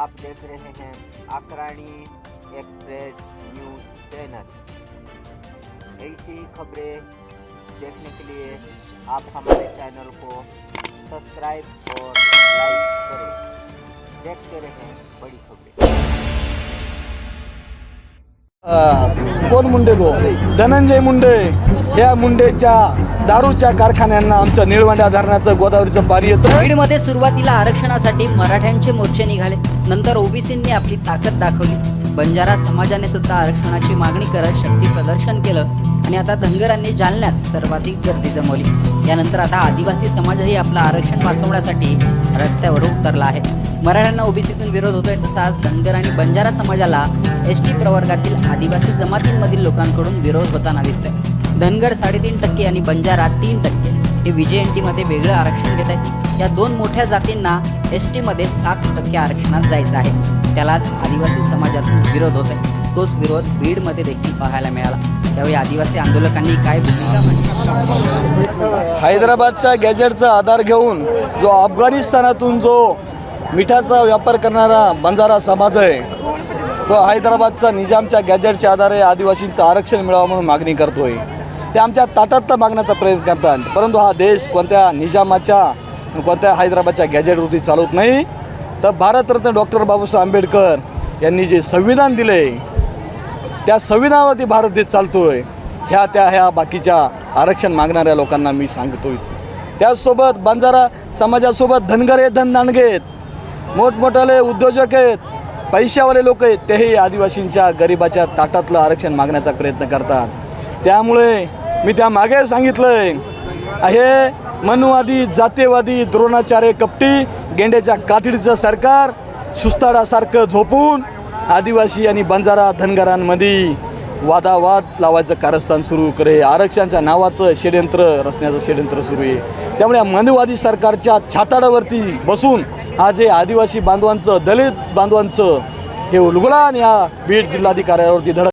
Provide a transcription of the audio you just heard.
आप देख रहे हैं आकरानी एक्सप्रेस न्यूज़ चैनल। ऐसी खबरें देखने के लिए आप हमारे चैनल को सब्सक्राइब और लाइक करें। देखते रहें बड़ी खबरें। कौन मुंडे को? धनंजय मुंडे। या मुंडेच्या दारूच्या कारखान्यांना आमचं निळवंडा धरणाचं गोदावरीचं पाणी येतं. बीडमध्ये सुरुवातीला आरक्षणासाठी मराठ्यांचे मोर्चे निघाले. नंतर ओबीसींनी आपली ताकद दाखवली. बंजारा समाजाने सुद्धा आरक्षणाची मागणी करत शक्ती प्रदर्शन केलं आणि आता धनगरांनी जालन्यात सर्वाधिक गर्दी जमवली. यानंतर आता आदिवासी समाजही आपलं आरक्षण वाचवण्यासाठी रस्त्यावर उतरला आहे. मराठ्यांना ओबीसीतून विरोध होतोय तसा आज धनगर आणि बंजारा समाजाला एस टी प्रवर्गातील आदिवासी जमातींमधील लोकांकडून विरोध होताना दिसतोय. धनगर साडेतीन टक्के आणि बंजारा तीन टक्के. हे विजय एन टीमध्ये वेगळं आरक्षण घेत आहेत. या दोन मोठ्या जातींना एस टीमध्ये सात टक्के आरक्षणात जायचं आहे. त्यालाच आदिवासी समाजातून विरोध होत आहे तोच विरोध बीडमध्ये देखील पाहायला मिळाला. त्यावेळी आदिवासी आंदोलकांनी काय भूमिका मांडली? हैदराबादच्या गॅजेटचा आधार घेऊन जो अफगाणिस्तानातून जो मिठाचा व्यापार करणारा बंजारा समाज आहे तो हैदराबादचा निजामच्या गॅजेटच्या आधारे आदिवासींचं आरक्षण मिळावं म्हणून मागणी करतोय. ते आमच्या ताटात मागण्याचा प्रयत्न करतात. परंतु हा देश कोणत्या निजामाच्या कोणत्या हैदराबादच्या गॅजेटवरती चालवत नाही. तर भारतरत्न डॉक्टर बाबासाहेब आंबेडकर यांनी जे संविधान दिले त्या संविधानावरती भारत देश चालतो आहे ह्या त्या ह्या बाकीच्या आरक्षण मागणाऱ्या लोकांना मी सांगतो त्याचसोबत बंजारा समाजासोबत धनगर आहेत धनदांडगे आहेत. मोठमोठाले उद्योजक आहेत पैशावाले लोक आहेत तेही आदिवासींच्या गरिबाच्या ताटातलं आरक्षण मागण्याचा प्रयत्न करतात. त्यामुळे मी त्या मागे सांगितलंय. हे मनुवादी जातीयवादी द्रोणाचार्य कपटी गेंड्याच्या कातडीचं सरकार सुस्ताडासारखं झोपून आदिवासी आणि बंजारा धनगरांमध्ये वादावाद लावायचं कारस्थान सुरू करे. आरक्षणाच्या नावाचं षडयंत्र रचण्याचं षडयंत्र सुरू आहे. त्यामुळे मनुवादी सरकारच्या छाताडावरती बसून हा जे आदिवासी बांधवांचं दलित बांधवांचं हे उलगुलान या बीड जिल्हाधिकाऱ्यावरती धडक